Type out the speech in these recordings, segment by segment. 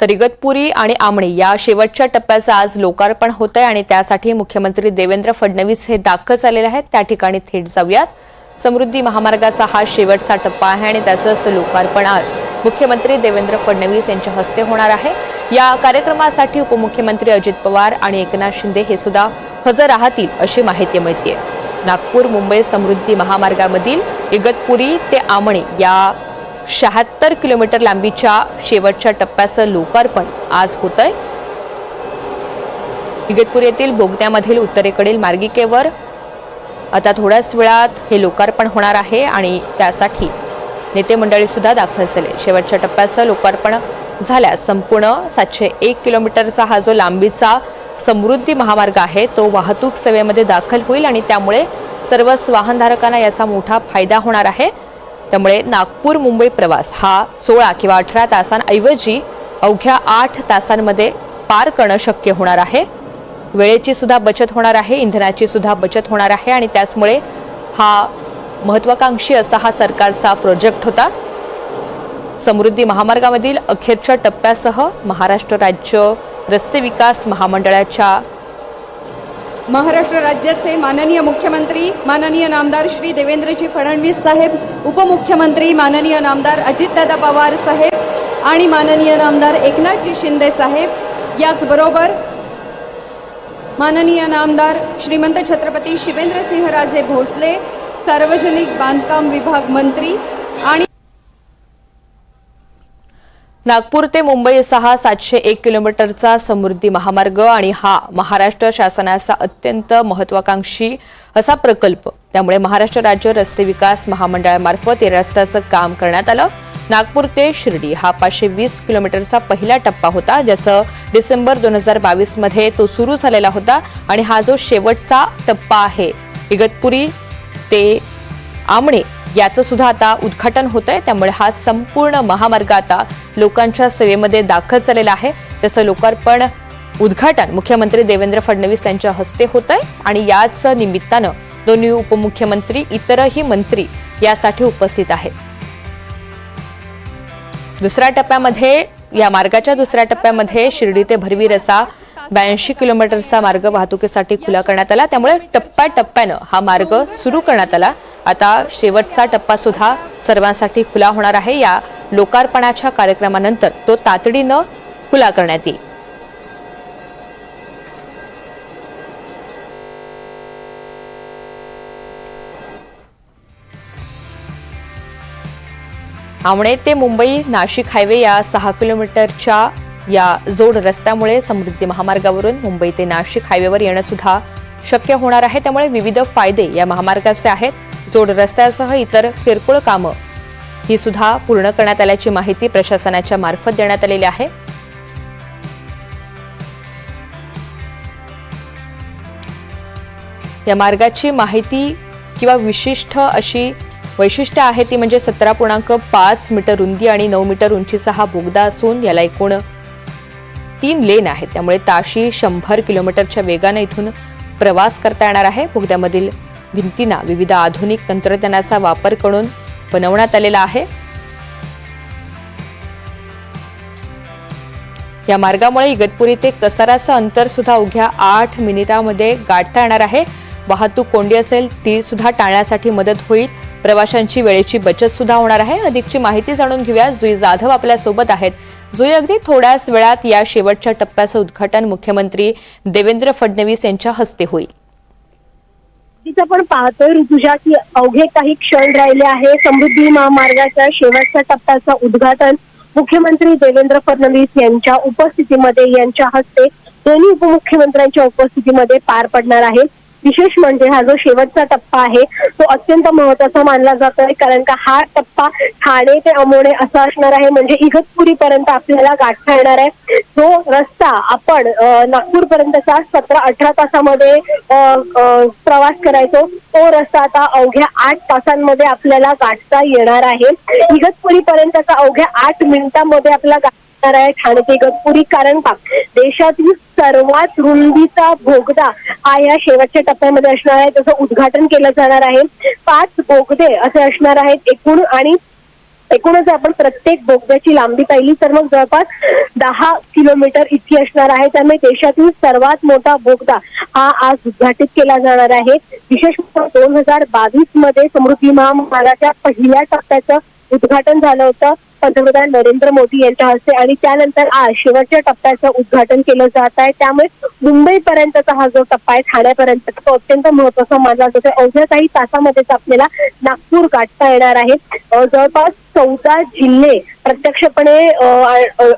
तर इगतपुरी आणि आमणी या शेवटच्या टप्प्याचं आज लोकार्पण होत आहे आणि त्यासाठी मुख्यमंत्री देवेंद्र फडणवीस हे दाखल झालेले आहेत. त्या ठिकाणी थेट जाऊयात. समृद्धी महामार्गाचा हा शेवटचा टप्पा आहे आणि त्याचंच लोकार्पण आज मुख्यमंत्री देवेंद्र फडणवीस यांच्या हस्ते होणार आहे. या कार्यक्रमासाठी उपमुख्यमंत्री अजित पवार आणि एकनाथ शिंदे हे सुद्धा हजर राहतील अशी माहिती मिळते नागपूर मुंबई समृद्धी महामार्गामधील इगतपुरी ते आमणी या शहात्तर किलोमीटर लांबीच्या शेवटच्या टप्प्याचं लोकार्पण आज होत आहे इगतपूर येथील बोगद्यामधील उत्तरेकडील मार्गिकेवर आता थोड्याच वेळात हे लोकार्पण होणार आहे आणि त्यासाठी नेते मंडळी सुद्धा दाखल झाले. शेवटच्या टप्प्याचं लोकार्पण झाल्यास संपूर्ण सातशे एक किलोमीटरचा हा जो लांबीचा समृद्धी महामार्ग आहे तो वाहतूक सेवेमध्ये दाखल होईल आणि त्यामुळे सर्वच वाहनधारकांना याचा मोठा फायदा होणार आहे. त्यामुळे नागपूर मुंबई प्रवास हा सोळा किंवा अठरा तासांऐवजी अवघ्या आठ तासांमध्ये पार करणं शक्य होणार आहे. वेळेची सुद्धा बचत होणार आहे इंधनाची सुद्धा बचत होणार आहे आणि त्याचमुळे हा महत्वाकांक्षी असा हा सरकारचा प्रोजेक्ट होता. समृद्धी महामार्गामधील अखेरच्या टप्प्यासह महाराष्ट्र राज्य रस्ते विकास महामंडळाच्या महाराष्ट्र राज्याचे माननीय मुख्यमंत्री माननीय नामदार श्री देवेंद्रजी फडणवीस साहेब उपमुख्यमंत्री माननीय नामदार अजितदादा पवार साहेब आणि माननीय नामदार एकनाथजी शिंदे साहेब. याचबरोबर माननीय नामदार श्रीमंत छत्रपती शिवेंद्रसिंहराजे भोसले सार्वजनिक बांधकाम विभाग मंत्री आणि नागपूर ते मुंबई सहा सातशे एक किलोमीटरचा समृद्धी महामार्ग आणि हा महाराष्ट्र शासनाचा अत्यंत महत्वाकांक्षी असा प्रकल्प. त्यामुळे महाराष्ट्र राज्य रस्ते विकास महामंडळामार्फत या रस्त्याचं काम करण्यात आलं. नागपूर ते शिर्डी हा पाचशे वीस किलोमीटरचा पहिला टप्पा होता ज्याचं डिसेंबर दोन हजार बावीसमध्ये तो सुरू झालेला होता आणि हा जो शेवटचा टप्पा आहे इगतपुरी ते आमणे याचं सुद्धा आता उद्घाटन होत आहे त्यामुळे हा संपूर्ण महामार्ग आता लोकांच्या सेवेमध्ये दाखल झालेला आहे. त्याचं लोकार्पण उद्घाटन मुख्यमंत्री देवेंद्र फडणवीस यांच्या हस्ते होत आहे आणि याच निमित्तानं दोन्ही उपमुख्यमंत्री इतरही मंत्री यासाठी उपस्थित आहेत. दुसऱ्या टप्प्यामध्ये या मार्गाच्या दुसऱ्या टप्प्यामध्ये शिर्डी ते भरवीर असा ब्याऐंशी किलोमीटरचा मार्ग वाहतुकीसाठी खुला करण्यात आला. त्यामुळे टप्प्याटप्प्यानं हा मार्ग सुरू करण्यात आला. आता शेवटचा टप्पा सुद्धा सर्वांसाठी खुला होणार आहे. या लोकार्पणाच्या कार्यक्रमानंतर तो तातडीनं खुला करण्यात येईल. आवणे ते मुंबई नाशिक हायवे या सहा किलोमीटरच्या या जोड रस्त्यामुळे समृद्धी महामार्गावरून मुंबई ते नाशिक हायवेवर येणं सुद्धा शक्य होणार आहे. त्यामुळे विविध फायदे या महामार्गाचे आहेत. जोड रस्त्यासह इतर किरकोळ कामं ही सुद्धा पूर्ण करण्यात आल्याची माहिती प्रशासनाच्या मार्फत देण्यात आलेली आहे. या मार्गाची माहिती किंवा विशिष्ट अशी वैशिष्ट्य आहे ती म्हणजे सतरा पूर्णांक पाच मीटर रुंदी आणि नऊ मीटर उंचीचा हा बोगदा असून याला एकूण तीन लेन आहेत. त्यामुळे ताशी शंभर किलोमीटरच्या वेगाने इथून प्रवास करता येणार आहे. बोगद्यामधील भिंतींना विविध आधुनिक तंत्रज्ञानाचा वापर करून बनवण्यात आलेला आहे. या मार्गामुळे इगतपुरी ते कसाराचं अंतर सुद्धा अवघ्या आठ मिनिटामध्ये गाठता येणार आहे. वाहतूक कोंडी असेल ती सुद्धा टाळण्यासाठी मदत होईल. प्रवाशांची वेळेची बचत सुद्धा होणार आहे. अधिकची माहिती जाणून घेऊया. जुई जाधव आपल्यासोबत आहेत. जुई अगदी थोड्याच वेळात या शेवटच्या टप्प्याचं उद्घाटन मुख्यमंत्री देवेंद्र फडणवीस यांच्या हस्ते होईल. तिथं पण पाहतोय ऋतुजा की अवघे काही क्षण राहिले आहे. समृद्धी महामार्गाच्या शेवटच्या टप्प्याचं उद्घाटन मुख्यमंत्री देवेंद्र फडणवीस यांच्या उपस्थितीमध्ये यांच्या हस्ते दोन्ही उपमुख्यमंत्र्यांच्या उपस्थितीमध्ये पार पडणार आहे. विशेष म्हणजे हा जो शेवटचा टप्पा आहे तो अत्यंत महत्त्वाचा मानला जातोय. कारण का हा टप्पा ठाणे ते अमोणे असा असणार आहे. म्हणजे इगतपुरी पर्यंत आपल्याला गाठता येणार आहे. जो रस्ता आपण नागपूर पर्यंतचा सतरा अठरा तासामध्ये प्रवास करायचो तो रस्ता आता अवघ्या आठ तासांमध्ये आपल्याला गाठता येणार आहे. इगतपुरी पर्यंतचा अवघ्या आठ मिनिटांमध्ये आपल्याला गाठता आहे ठाणे ते इगतपुरी कारण का? देशातील सर्वात रुंदीचा बोगदा हा या शेवटच्या टप्प्यामध्ये असणार आहे. त्याचं उद्घाटन केलं जाणार आहे. पाच बोगदे असे असणार आहेत एकूण आणि एकूणच आपण प्रत्येक बोगद्याची लांबी पाहिली तर मग जवळपास दहा किलोमीटर इतकी असणार आहे. त्यामुळे देशातील सर्वात मोठा बोगदा हा आज उद्घाटित केला जाणार आहे. विशेष म्हणजे दोन हजार बावीसमध्ये समृद्धी महामार्गाच्या पहिल्या टप्प्याचं उद्घाटन झालं होतं. पंतप्रधान नरेंद्र मोदी यांच्या हस्ते आणि त्यानंतर आज शेवटच्या टप्प्याचं उद्घाटन केलं जात आहे. त्यामुळे मुंबई पर्यंतचा हा जो टप्पा आहे ठाण्यापर्यंत तो अत्यंत महत्त्वाचा मानला जातो. अवघ्या काही तासामध्येच आपल्याला नागपूर गाठता येणार आहे. जवळपास चौदा जिल्हे प्रत्यक्षपणे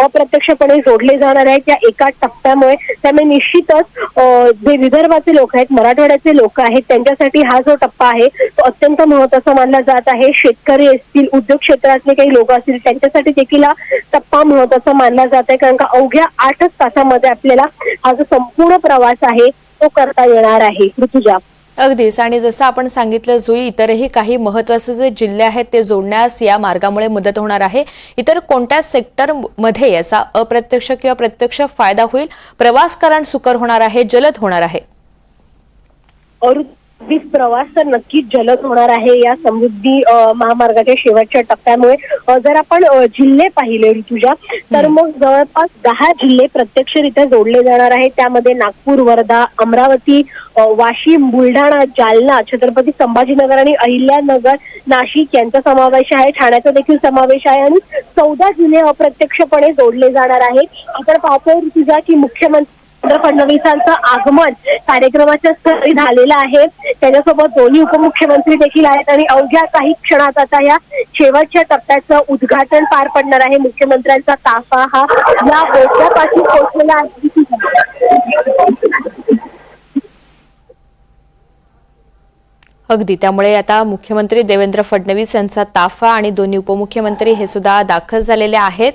अप्रत्यक्षपणे जोडले जाणार आहेत या एका टप्प्यामुळे. त्यामुळे निश्चितच जे विदर्भाचे लोक आहेत मराठवाड्याचे लोक आहेत त्यांच्यासाठी हा जो टप्पा आहे तो अत्यंत महत्त्वाचा मानला जात आहे. शेतकरी असतील उद्योग क्षेत्रातले काही लोक असतील त्यांच्यासाठी देखील हा टप्पा महत्त्वाचा मानला जात आहे. कारण का अवघ्या आठच तासामध्ये आपल्याला हा जो संपूर्ण प्रवास आहे तो करता येणार आहे. ऋतुजा. अगदीच. आणि जसं आपण सांगितलं जुई इतरही काही महत्त्वाचे जे जिल्हे आहेत ते जोडण्यास या मार्गामुळे मदत होणार आहे. इतर कोणत्या सेक्टरमध्ये याचा अप्रत्यक्ष किंवा प्रत्यक्ष फायदा होईल? प्रवास कारण सुकर होणार आहे जलद होणार आहे. वीस प्रवास तर नक्कीच जलद होणार आहे या समृद्धी महामार्गाच्या शेवटच्या टप्प्यामुळे. जर आपण जिल्हे पाहिले ऋतुजा तर मग जवळपास दहा जिल्हे प्रत्यक्षरित्या जोडले जाणार आहेत. त्यामध्ये नागपूर वर्धा अमरावती वाशिम बुलढाणा जालना छत्रपती संभाजीनगर आणि अहिल्यानगर नाशिक यांचा समावेश आहे. ठाण्याचा देखील समावेश आहे आणि चौदा जिल्हे अप्रत्यक्षपणे जोडले जाणार आहेत. आपण पाहतोय ऋतुजा की मुख्यमंत्री देवेंद्र फडणवीसांचं आगमन कार्यक्रमाच्या स्थळी झालेलं आहे. त्याच्यासोबत दोन्ही उपमुख्यमंत्री देखील आहेत आणि अवघ्या काही क्षणात आता या शेवटच्या टप्प्याचं उद्घाटन पार पडणार आहे. मुख्यमंत्र्यांचा ताफा हा या बोगद्यापाशी पोहोचलेला आहे. अगदी. त्यामुळे आता मुख्यमंत्री देवेंद्र फडणवीस यांचा ताफा आणि दोन्ही उपमुख्यमंत्री हे सुद्धा दाखल झालेले आहेत.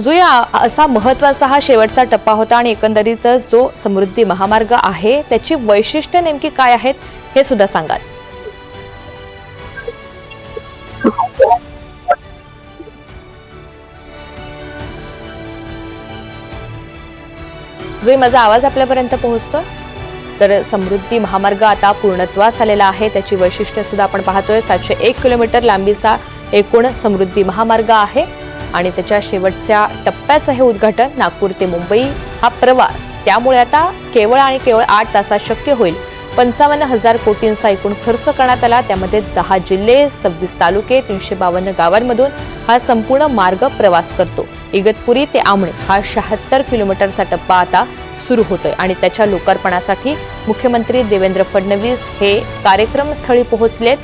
जो या असा महत्त्वाचा हा शेवटचा टप्पा होता आणि एकंदरीतच जो समृद्धी महामार्ग आहे त्याची वैशिष्ट्य नेमकी काय आहेत हे सुद्धा सांगाल. जो माझा आवाज आपल्यापर्यंत पोहोचतो? तर समृद्धी महामार्ग आता पूर्णत्वास आलेला आहे त्याची वैशिष्ट्य सुद्धा आपण पाहतोय. सातशे एक किलोमीटर लांबीचा एकूण समृद्धी महामार्ग आहे. आणि त्याच्या शेवटच्या टप्प्याचं हे उद्घाटन नागपूर ते मुंबई हा प्रवास. त्यामुळे आता केवळ आणि केवळ आठ तासात शक्य होईल. पंचावन्न हजार कोटींचा एकूण खर्च करण्यात आला. त्यामध्ये दहा जिल्हे सव्वीस तालुके तीनशे बावन्न गावांमधून हा संपूर्ण मार्ग प्रवास करतो. इगतपुरी ते आमणे हा शहात्तर किलोमीटरचा टप्पा आता सुरू होतोय आणि त्याच्या लोकार्पणासाठी मुख्यमंत्री देवेंद्र फडणवीस हे कार्यक्रमस्थळी पोहोचलेत.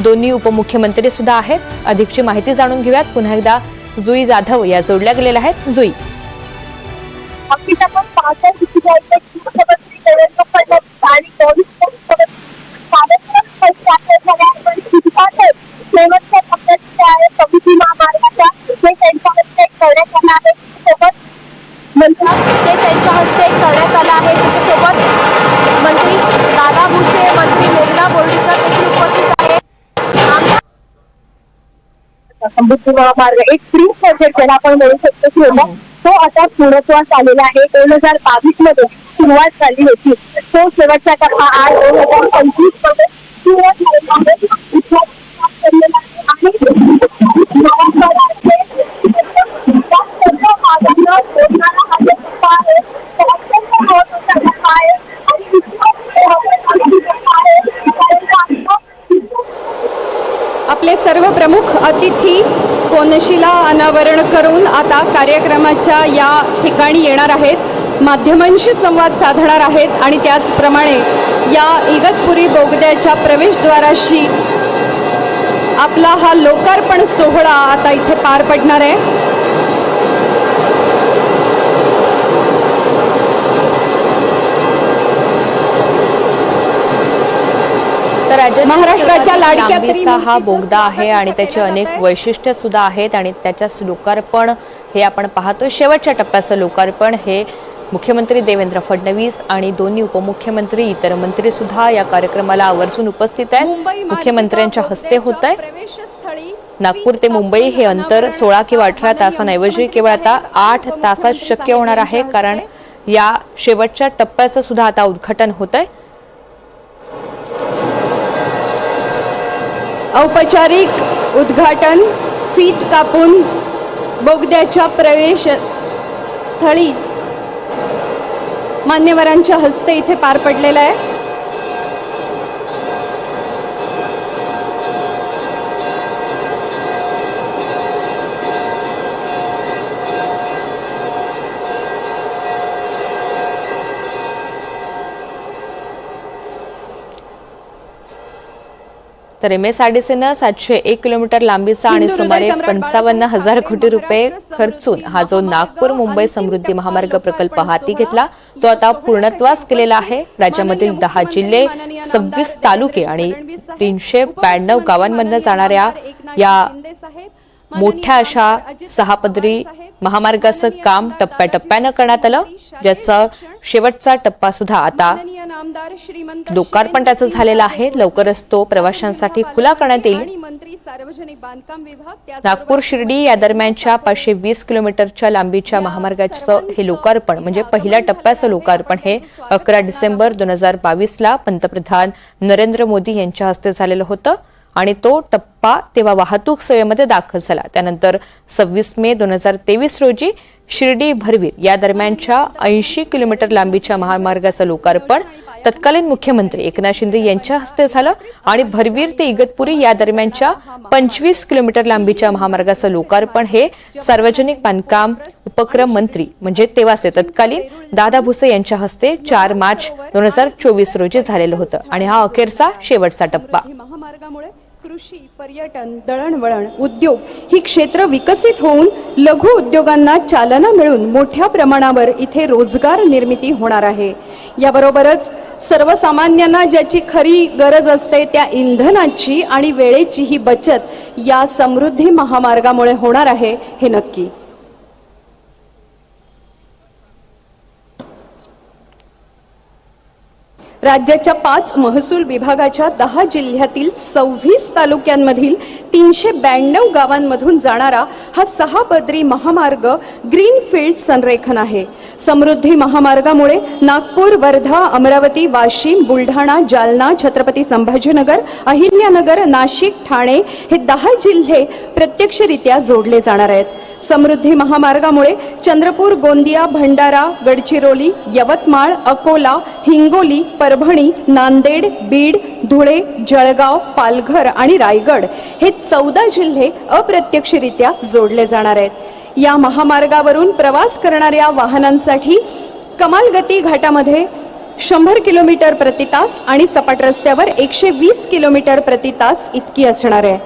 दोन्ही उपमुख्यमंत्री सुद्धा आहेत. अधिकची माहिती जाणून घेऊयात. पुन्हा एकदा जुई जाधव या जोडल्या गेलेल्या आहेत. जुई. ते त्यांच्या हस्ते करण्यात आलं आहे त्याच्यासोबत मंत्री दादा भुसे मंत्री मेघना बोर्डीकर देखील उपस्थित आहे आमदार समृद्धी महामार्ग एक फ्री प्रोजेक्ट ज्याला आपण म्हणू शकतो की होता तो आता पूर्णत्वास आलेला आहे. दोन हजार बावीसमध्ये सुरुवात झाली होती. तो शेवटचा टप्पा आज दोन हजार पंचवीसमध्ये सुरुवात झालेला आहे. प्रमुख अतिथी कोनशिला अनावरण करून आता कार्यक्रमाच्या या ठिकाणी येणार आहेत. माध्यमांशी संवाद साधणार आहेत आणि त्याचप्रमाणे या इगतपुरी बोगद्याच्या प्रवेशद्वाराशी आपला हा लोकार्पण सोहळा आता इथे पार पडणार आहे. तर महाराष्ट्राच्या लाडक्या हा बोगदा आहे आणि त्याचे अनेक. वैशिष्ट्य सुद्धा आहेत आणि त्याच्या लोकार्पण हे आपण पाहतोय. शेवटच्या टप्प्याचं लोकार्पण हे मुख्यमंत्री देवेंद्र फडणवीस आणि दोन्ही उपमुख्यमंत्री इतर मंत्री सुद्धा या कार्यक्रमाला आवर्जून उपस्थित आहेत. मुख्यमंत्र्यांच्या हस्ते होत आहे नागपूर ते मुंबई हे अंतर सोळा किंवा अठरा तासांऐवजी केवळ आता आठ तासात शक्य होणार आहे. कारण या शेवटच्या टप्प्याचं सुद्धा आता उद्घाटन होत आहे औपचारिक उद्घाटन फीत कापून बोगद्याच्या प्रवेश स्थळी मान्यवरांच्या हस्ते इथे पार पडलेलं आहे. तर एम एस आर डी सीनं सातशे एक किलोमीटर लांबीचा आणि सुमारे पंचावन्न हजार कोटी रुपये खर्चून हा जो नागपूर मुंबई समृद्धी महामार्ग प्रकल्प हाती घेतला तो आता पूर्णत्वास केलेला आहे. राज्यामधील दहा जिल्हे सव्वीस तालुके आणि तीनशे ब्याण्णव गावांमधनं जाणाऱ्या या मोठ्या अशा सहापदरी महामार्गाचं काम टप्प्याटप्प्यानं करण्यात आलं ज्याचा शेवटचा टप्पा सुद्धा आता लोकार्पण त्याचं झालेलं आहे. लवकरच तो प्रवाशांसाठी खुला करण्यात येईल. नागपूर शिर्डी या दरम्यानच्या पाचशे वीस किलोमीटरच्या लांबीच्या महामार्गाचं हे लोकार्पण म्हणजे पहिल्या टप्प्याचं लोकार्पण हे अकरा डिसेंबर दोन हजार बावीसला पंतप्रधान नरेंद्र मोदी यांच्या हस्ते झालेलं होतं. आणि तो टप्पा तेव्हा वाहतूक सेवेमध्ये दाखल झाला. त्यानंतर सव्वीस मे दोन हजार तेवीस रोजी शिर्डी भरवीर या दरम्यानच्या ऐंशी किलोमीटर लांबीच्या महामार्गाचं लोकार्पण तत्कालीन मुख्यमंत्री एकनाथ शिंदे यांच्या हस्ते झालं आणि भरवीर ते इगतपुरी या दरम्यानच्या पंचवीस किलोमीटर लांबीच्या महामार्गाचं लोकार्पण हे सार्वजनिक बांधकाम उपक्रम मंत्री म्हणजे तेव्हाचे तत्कालीन दादा भुसे यांच्या हस्ते चार मार्च दोन हजार चोवीस रोजी झालेलं होतं. आणि हा अखेरचा शेवटचा टप्पा. महामार्गामुळे कृषी पर्यटन दळणवळण उद्योग ही क्षेत्र विकसित होऊन लघु उद्योगांना चालना मिळून मोठ्या प्रमाणावर इथे रोजगार निर्मिती होणार आहे. याबरोबरच सर्वसामान्यांना ज्याची खरी गरज असते त्या इंधनाची आणि वेळेची ही बचत या समृद्धी महामार्गामुळे होणार आहे हे नक्की. राज्याच्या पाच महसूल विभागाच्या दहा जिल्ह्यातील सव्वीस तालुक्यांमधील तीनशे ब्याण्णव गावांमधून जाणारा हा सहा पदरी महामार्ग ग्रीनफील्ड संरेखन आहे. समृद्धी महामार्गामुळे नागपूर वर्धा अमरावती वाशिम बुलढाणा जालना छत्रपती संभाजीनगर अहिल्यानगर नाशिक ठाणे हे दहा जिल्हे प्रत्यक्षरित्या जोडले जाणार आहेत. समृद्धी महामार्गामुळे चंद्रपूर गोंदिया भंडारा गडचिरोली यवतमाळ अकोला हिंगोली परभणी नांदेड बीड धुळे जळगाव पालघर आणि रायगड हे चौदा जिल्हे अप्रत्यक्षरित्या जोडले जाणार आहेत. या महामार्गावरून प्रवास करणाऱ्या वाहनांसाठी कमालगती घाटामध्ये शंभर किलोमीटर प्रति तास आणि सपाट रस्त्यावर एकशे वीस किलोमीटर प्रति तास इतकी असणार आहे.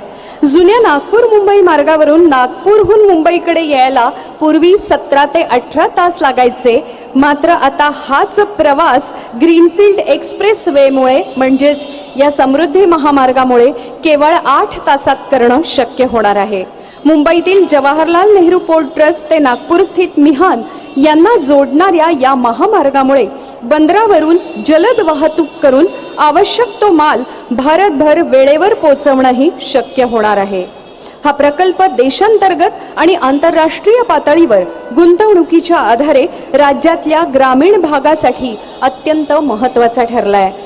जुन्या नागपूर मुंबई मार्गावरून नागपूरहून मुंबईकडे यायला पूर्वी सतरा ते अठरा तास लागायचे. मात्र आता हाच प्रवास ग्रीनफील्ड एक्सप्रेस वेमुळे म्हणजेच या समृद्धी महामार्गामुळे केवळ आठ तासात करणं शक्य होणार आहे. मुंबईतील जवाहरलाल नेहरू पोर्ट ट्रस्ट ते नागपूर स्थित मिहान यांना जोडणाऱ्या या महामार्गामुळे बंदरावरून जलद वाहतूक करून आवश्यक तो माल भारतभर वेळेवर पोचवणंही शक्य होणार आहे. हा प्रकल्प देशांतर्गत आणि आंतरराष्ट्रीय पातळीवर गुंतवणुकीच्या आधारे राज्यातल्या ग्रामीण भागासाठी अत्यंत महत्त्वाचा ठरला आहे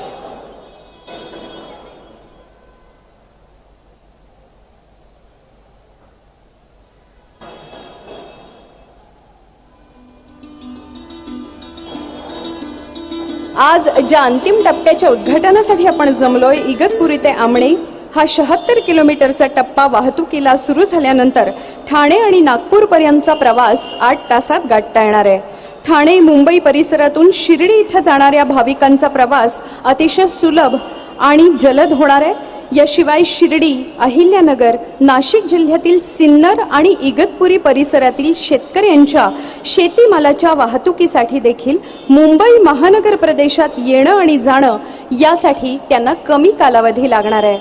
आज ज्या अंतिम टप्प्याच्या उद्घाटनासाठी आपण जमलोय इगतपुरी ते आमणे हा शहात्तर किलोमीटरचा टप्पा वाहतुकीला सुरू झाल्यानंतर ठाणे आणि नागपूरपर्यंतचा प्रवास आठ तासात गाठता येणार आहे. ठाणे मुंबई परिसरातून शिर्डी इथं जाणाऱ्या भाविकांचा प्रवास अतिशय सुलभ आणि जलद होणार आहे. याशिवाय शिर्डी अहिल्यानगर नाशिक जिल्ह्यातील सिन्नर आणि इगतपुरी परिसरातील शेतकऱ्यांच्या शेतीमालाच्या वाहतुकीसाठी देखील मुंबई महानगर प्रदेशात येणं आणि जाणं यासाठी त्यांना कमी कालावधी लागणार आहे.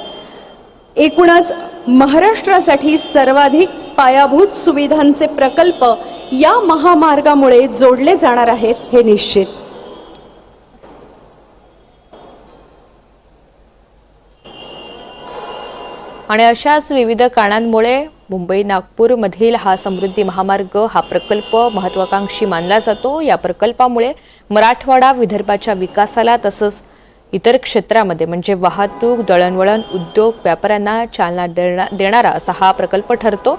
एकूणच महाराष्ट्रासाठी सर्वाधिक पायाभूत सुविधांचे प्रकल्प या महामार्गामुळे जोडले जाणार आहेत हे निश्चित. आणि अशाच विविध कारणांमुळे मुंबई नागपूरमधील हा समृद्धी महामार्ग हा प्रकल्प महत्वाकांक्षी मानला जातो. या प्रकल्पामुळे मराठवाडा विदर्भाच्या विकासाला तसंच इतर क्षेत्रामध्ये म्हणजे वाहतूक दळणवळण उद्योग व्यापाऱ्यांना चालना देणा- देणारा असा हा प्रकल्प ठरतो.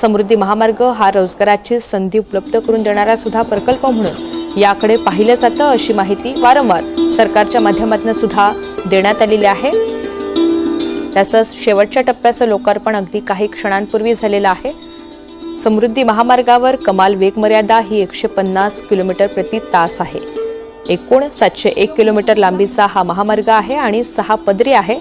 समृद्धी महामार्ग हा रोजगाराची संधी उपलब्ध करून देणारा सुद्धा प्रकल्प म्हणून याकडे पाहिलं जातं अशी माहिती वारंवार सरकारच्या माध्यमातून सुद्धा देण्यात आलेली आहे. तसंच शेवटच्या टप्प्याचं लोकार्पण अगदी काही क्षणांपूर्वी झालेलं आहे. समृद्धी महामार्गावर कमाल वेगमर्यादा ही एकशे पन्नास किलोमीटर प्रति तास आहे. एकूण सातशे एक किलोमीटर लांबीचा हा महामार्ग आहे आणि सहा पदरी आहे.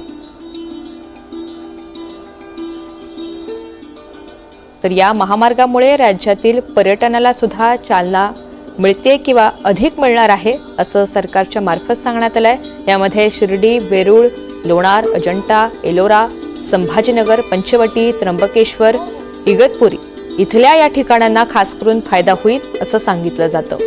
तर या महामार्गामुळे राज्यातील पर्यटनाला सुद्धा चालना मिळते किंवा अधिक मिळणार आहे असं सरकारच्या मार्फत सांगण्यात आलंय. यामध्ये शिर्डी वेरूळ लोणार अजंठा एलोरा संभाजीनगर पंचवटी त्र्यंबकेश्वर इगतपुरी. इथल्या या ठिकाणांना खास करून फायदा होईल असं सांगितलं जातं.